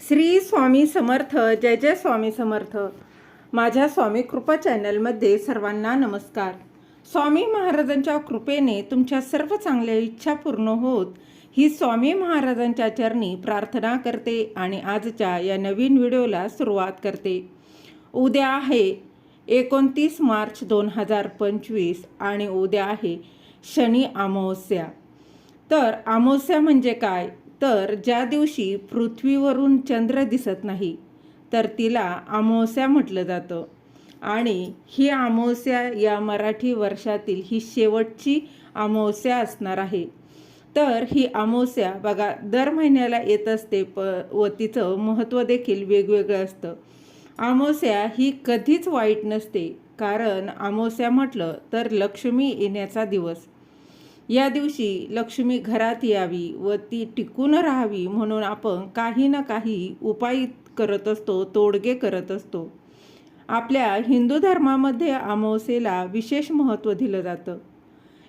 श्री स्वामी समर्थ जय जय स्वामी समर्थ. माझ्या स्वामी कृपा चॅनलमध्ये सर्वांना नमस्कार. स्वामी महाराजांच्या कृपेने तुमच्या सर्व चांगल्या इच्छा पूर्ण होत ही स्वामी महाराजांच्या चरणी प्रार्थना करते आणि आजच्या या नवीन व्हिडिओला सुरुवात करते. उद्या आहे एकोणतीस मार्च दोन हजार पंचवीस आणि उद्या आहे शनी अमावस्या. तर अमावस्या म्हणजे काय? तर ज्या दिवशी पृथ्वीवरून चंद्र दिसत नाही तर तिला अमावस्या म्हटलं जातं. आणि ही अमावस्या या मराठी वर्षातील ही शेवटची अमावस्या असणार आहे. तर ही अमावस्या बघा दर महिन्याला येत असते प व तिचं महत्त्व देखील वेगवेगळं असतं. अमावस्या ही कधीच वाईट नसते कारण अमावस्या म्हटलं तर लक्ष्मी येण्याचा दिवस. या दिवशी लक्ष्मी घरात यावी व ती टिकून राहावी म्हणून आपण काही ना काही उपाय करत असतो तोडगे करत असतो. आपल्या हिंदू धर्मामध्ये अमावस्येला विशेष महत्त्व दिलं जातं.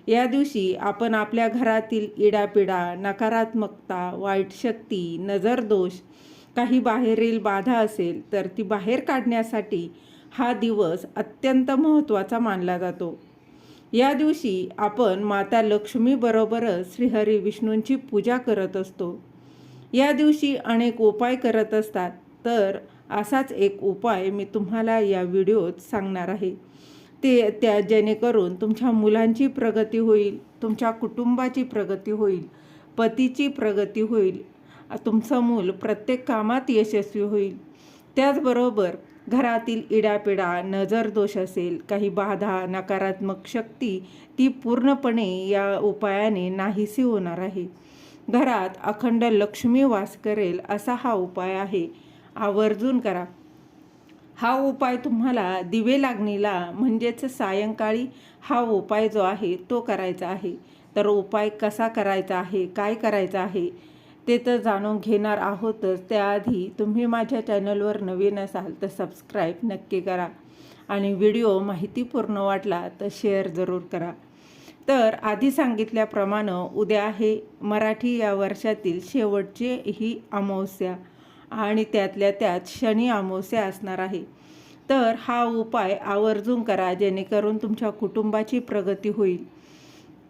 या दिवशी आपण आपल्या घरातील इडापिडा नकारात्मकता वाईट शक्ती नजरदोष काही बाहेरील बाधा असेल तर ती बाहेर काढण्यासाठी हा दिवस अत्यंत महत्त्वाचा मानला जातो. या दिवशी आपण माता लक्ष्मीबरोबरच श्रीहरी विष्णूंची पूजा करत असतो. या दिवशी अनेक उपाय करत असतात. तर असाच एक उपाय मी तुम्हाला या व्हिडिओत सांगणार आहे. ते त्या जेणेकरून तुमच्या मुलांची प्रगती होईल तुमच्या कुटुंबाची प्रगती होईल पतीची प्रगती होईल तुमचं मूल प्रत्येक कामात यशस्वी होईल. त्याचबरोबर घरातील इडापिडा नजरदोष असेल काही बाधा नकारात्मक शक्ती ती पूर्णपणे या उपायाने नाहीसी होणार आहे. घरात अखंड लक्ष्मी वास करेल असा हा उपाय आहे. आवर्जून करा. हा उपाय तुम्हाला दिवे लागणीला म्हणजेच सायंकाळी हा उपाय जो आहे तो करायचा आहे. तर उपाय कसा करायचा आहे काय करायचा आहे? ते तर जाणून घेणार आहोतच. त्याआधी तुम्ही माझ्या चॅनलवर नवीन असाल तर सबस्क्राईब नक्की करा आणि व्हिडिओ माहितीपूर्ण वाटला तर शेअर जरूर करा. तर आधी सांगितल्याप्रमाणे उद्या आहे मराठी या वर्षातील शेवटची ही अमावस्या आणि त्यातल्या त्यात शनी अमावस्या असणार आहे. तर हा उपाय आवर्जून करा जेणेकरून तुमच्या कुटुंबाची प्रगती होईल.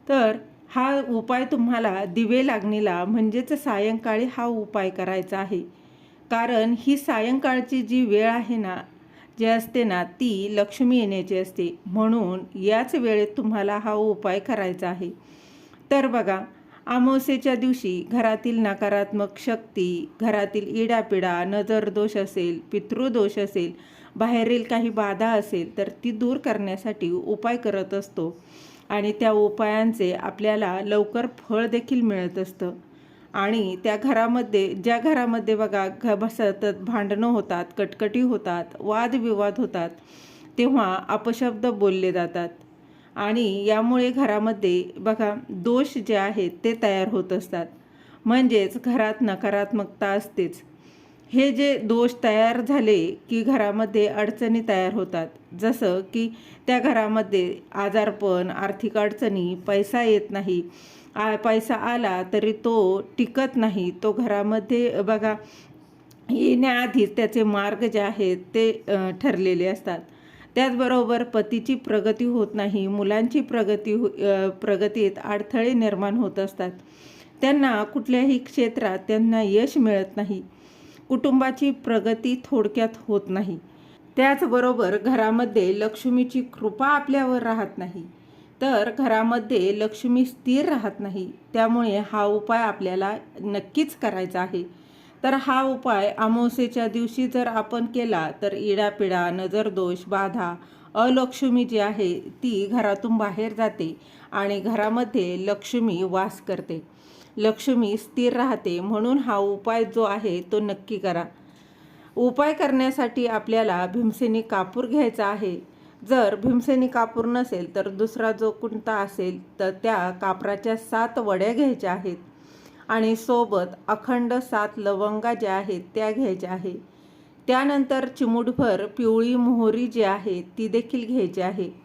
तर हा उपाय तुम्हाला दिवे लागणीला म्हणजेच सायंकाळी हा उपाय करायचा आहे. कारण ही सायंकाळची जी वेळ आहे ना जे असते ना ती लक्ष्मी येण्याची असते. म्हणून याच वेळेत तुम्हाला हा उपाय करायचा आहे. तर बघा अमावस्येच्या दिवशी घरातील नकारात्मक शक्ती घरातील इडापिडा नजरदोष असेल पितृदोष असेल बाहेरील काही बाधा असेल तर ती दूर करण्यासाठी उपाय करत असतो. आणि त्या उपायांचे आपल्याला लवकर फळ देखील मिळत असतं. आणि त्या घरामध्ये ज्या घरामध्ये बघा घ सतत भांडणं होतात कटकटी होतात वादविवाद होतात तेव्हा अपशब्द बोलले जातात. आणि यामुळे घरामध्ये बघा दोष जे आहेत ते तयार होत असतात. म्हणजेच घरात नकारात्मकता असतेच. हे जे दोष तयार झाले की घरामध्ये अडचणी तयार होतात जसं की त्या घरामध्ये आजारपण आर्थिक अडचणी पैसा येत नाही आ पैसा आला तरी तो टिकत नाही. तो घरामध्ये बघा येण्याआधीच त्याचे मार्ग जे आहेत ते ठरलेले असतात. त्याचबरोबर पतीची प्रगती होत नाही मुलांची प्रगती हो प्रगतीत अडथळे निर्माण होत असतात. त्यांना कुठल्याही क्षेत्रात त्यांना यश मिळत नाही. कुटुंबाची प्रगती थोडक्यात होत नाही. त्याचबरोबर घरामध्ये लक्ष्मीची कृपा आपल्यावर राहत नाही. तर घरामध्ये लक्ष्मी स्थिर राहत नाही. त्यामुळे हा उपाय आपल्याला नक्कीच करायचा आहे. तर हा उपाय अमावस्येच्या दिवशी जर आपण केला तर इडापिडा नजरदोष बाधा अलक्ष्मी जी आहे ती घरातून बाहेर जाते आणि घरामध्ये लक्ष्मी वास करते. लक्ष्मी स्थिर राहते. म्हणून हा उपाय जो आहे तो नक्की करा. उपाय करण्यासाठी आपल्याला भीमसेनी कापूर घ्यायचा आहे. जर भीमसेनी कापूर नसेल तर दुसरा जो कोणता असेल तर त्या कापराच्या सात वड्या घ्यायच्या आहेत. आणि सोबत अखंड सात लवंगा ज्या आहेत त्या घ्यायच्या आहे. त्यानंतर चिमूटभर पिवळी मोहरी जी आहे ती देखील घ्यायची आहे.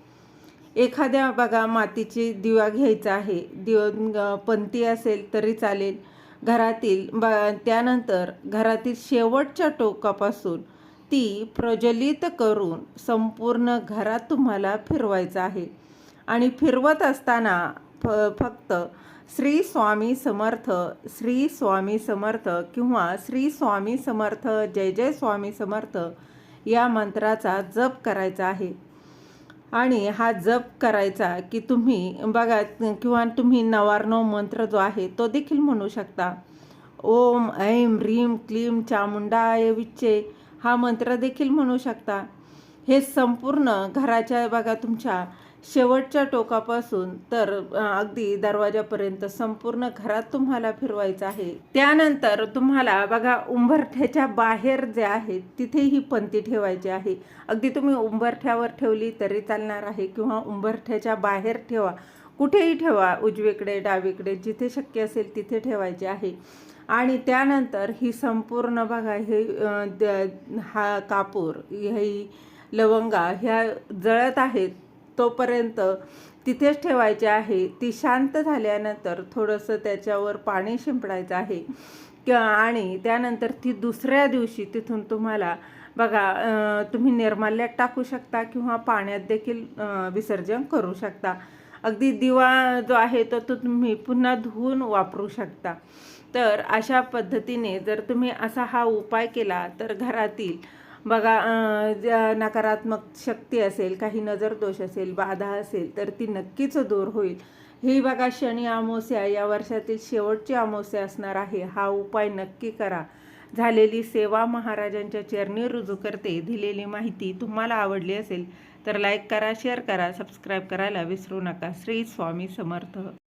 एखाद्या बघा मातीची दिवा घ्यायचा आहे दिव पंती असेल तरी चालेल. घरातील ब त्यानंतर घरातील शेवटच्या टोकापासून ती प्रज्वलित करून संपूर्ण घरात तुम्हाला फिरवायचं आहे. आणि फिरवत असताना फ फक्त श्री स्वामी समर्थ श्री स्वामी समर्थ किंवा श्री स्वामी समर्थ जय जय स्वामी समर्थ या मंत्राचा जप करायचा आहे. आणि हा जप करायचा की तुम्ही बघा किंवा तुम्ही नवार्णव मंत्र जो आहे तो देखील म्हणू शकता. ओम ऐं ह्रीं क्लीं चामुंडाय विच्चे हा मंत्र देखील म्हणू शकता. हे संपूर्ण घराच्या बघा तुमच्या शेवटच्या टोकापासून तर अगदी दरवाजापर्यंत संपूर्ण घरात तुम्हाला फिरवायचं आहे. त्यानंतर तुम्हाला बघा उंबरठ्याच्या बाहेर जे आहे तिथे ही पंती ठेवायची आहे. अगदी तुम्ही उंबरठ्यावर ठेवली तरी चालणार आहे किंवा उंबरठ्याच्या बाहेर ठेवा. कुठेही ठेवा उजवीकडे डावीकडे जिथे शक्य असेल तिथे ठेवायचे आहे. आणि त्यानंतर ही संपूर्ण बघा हे द- हा कापूर ही लवंगा ह्या जळत आहेत. तोपर्यंत तिथेच ठेवायची आहे. ती शांत झाल्यानंतर थोडंसं त्याच्यावर पाणी शिंपडायचं आहे. क- आणि त्यानंतर ती दुसऱ्या दिवशी तिथून तुम्हाला बघा तुम्ही निर्माल्यात टाकू शकता किंवा पाण्यात देखील विसर्जन करू शकता. अगदी दिवा जो आहे तो तो तुम्ही पुन्हा धुवून वापरू शकता. तर अशा पद्धतीने जर तुम्ही असा हा उपाय केला तर घरातील बघा ज्या नकारात्मक शक्ती असेल काही नजर दोष असेल बाधा असेल तर ती नक्कीच दूर होईल. ही बघा शनी अमावस्या या वर्षातील शेवटची अमावस्या असणार आहे. हा उपाय नक्की करा. झालेली सेवा महाराजांच्या चरणी रुजू करते. दिलेली माहिती तुम्हाला आवडली असेल तर लाईक करा शेअर करा सबस्क्राईब करायला विसरू नका. श्री स्वामी समर्थ.